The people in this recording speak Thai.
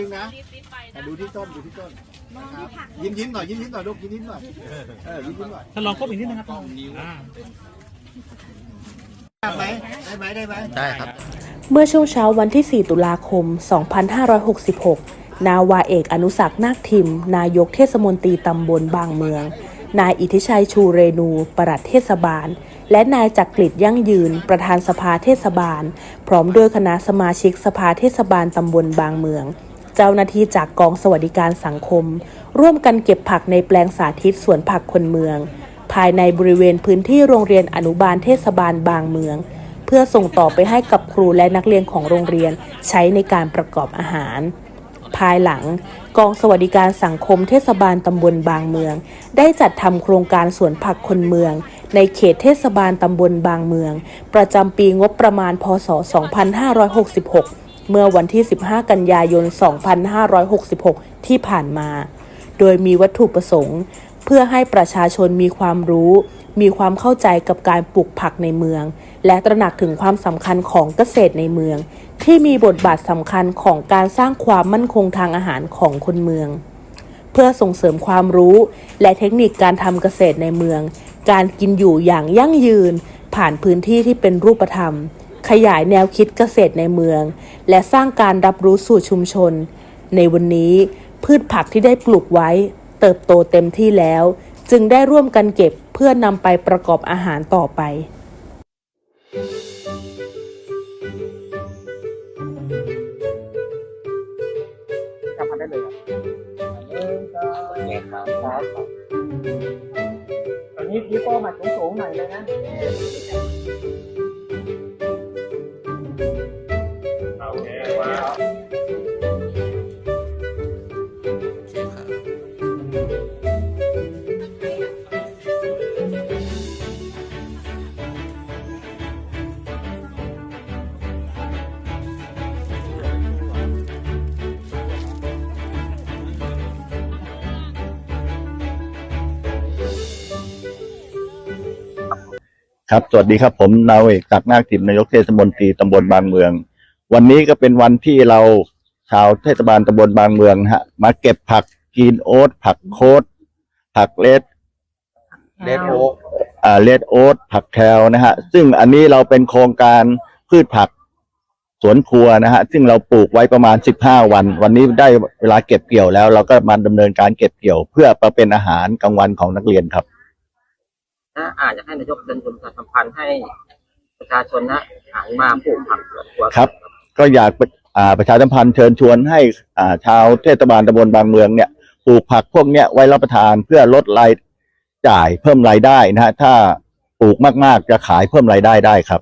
จริงนะแต่ดูที่ต้นดูที่ต้นนะครับยิ้มยิ้มหน่อยยิ้มยิ้มหน่อยลูกยิ้มยิ้มหน่อยเออยิ้มยิ้มหน่อยถ้าลองก้มอีกนิดนึงครับอ่าได้ไหมได้ไหมได้ไหมได้ครับ เมื่อช่วงเช้าวันที่ 4 ตุลาคม 2566 นาวาเอกอนุสักษ์นาคทิม นายกเทศมนตรีตำบลบางเมือง นายอิทธิชัยชูเรนู ปลัดเทศบาล และนายจักริดยั่งยืน ประธานสภาเทศบาล พร้อมด้วยคณะสมาชิกสภาเทศบาลตำบลบางเมือง เจ้าหน้าที่จากกองสวัสดิการสังคม ร่วมกันเก็บผักในแปลงสาธิตสวนผักคนเมือง ภายในบริเวณพื้นที่โรงเรียนอนุบาลเทศบาลบางเมือง เพื่อส่งต่อไปให้กับครูและนักเรียนของโรงเรียนใช้ในการประกอบอาหาร ภายหลัง กองสวัสดิการสังคมเทศบาลตำบลบางเมือง ได้จัดทำโครงการสวนผักคนเมือง ในเขตเทศบาลตำบลบางเมือง ประจำปีงบประมาณพศ 2566 เมื่อวันที่ 15 กันยายน 2566 ที่ผ่านมา โดยมีวัตถุประสงค์ เพื่อให้ประชาชนมีความรู้ มีความเข้าใจกับการปลูกผักในเมือง และตระหนักถึงความสำคัญของเกษตรในเมือง ที่มีบทบาทสำคัญของการสร้างความมั่นคงทางอาหารของคนเมือง เพื่อส่งเสริมความรู้และเทคนิคการทำเกษตรในเมือง การกินอยู่อย่างยั่งยืน ผ่านพื้นที่ที่เป็นรูปธรรม ขยายแนวคิดเกษตรในเมือง และสร้างการรับรู้สู่ชุมชน ในวันนี้พืชผักที่ได้ปลูกไว้ เติบโตเต็มที่แล้ว จึงได้ร่วมกันเก็บเพื่อนำไปประกอบอาหารต่อไป จำพันได้เลยครับตอนนี้พี่โป้มาสูงๆหน่อยเลยนะ ครับ สวัสดีครับผมนาวเอกศักดิ์นาคทิมนายกเทศมนตรีตำบลบางเมือง วันนี้ก็เป็นวันที่เราชาวเทศบาลตำบลบางเมืองนะฮะ มาเก็บผักกีนโอ๊ตผักโคดผักเลดเลดโอ๊กอ่าเลดโอ๊ตผักแคลนะฮะ ซึ่งอันนี้เราเป็นโครงการพืชผักสวนครัวนะฮะ ซึ่งเราปลูกไว้ประมาณสิบห้าวัน วันนี้ได้เวลาเก็บเกี่ยวแล้ว เราก็มาดำเนินการเก็บเกี่ยว เพื่อมาเป็นอาหารกลางวันของนักเรียนครับ นะอาจจะให้นายกเชิญชวนชาสัมพันธ์ให้ประชาชนนะหันมาปลูกผักสวนครัวครับ ก็อยากอ่าประชาสัมพันธ์เชิญชวนให้อ่าชาวเทศบาลตำบลบางเมืองเนี่ยปลูกผักพวกเนี้ยไว้รับประทานเพื่อลดรายจ่ายเพิ่มรายได้นะฮะถ้าปลูกมาก ๆ จะขายเพิ่มรายได้ได้ครับ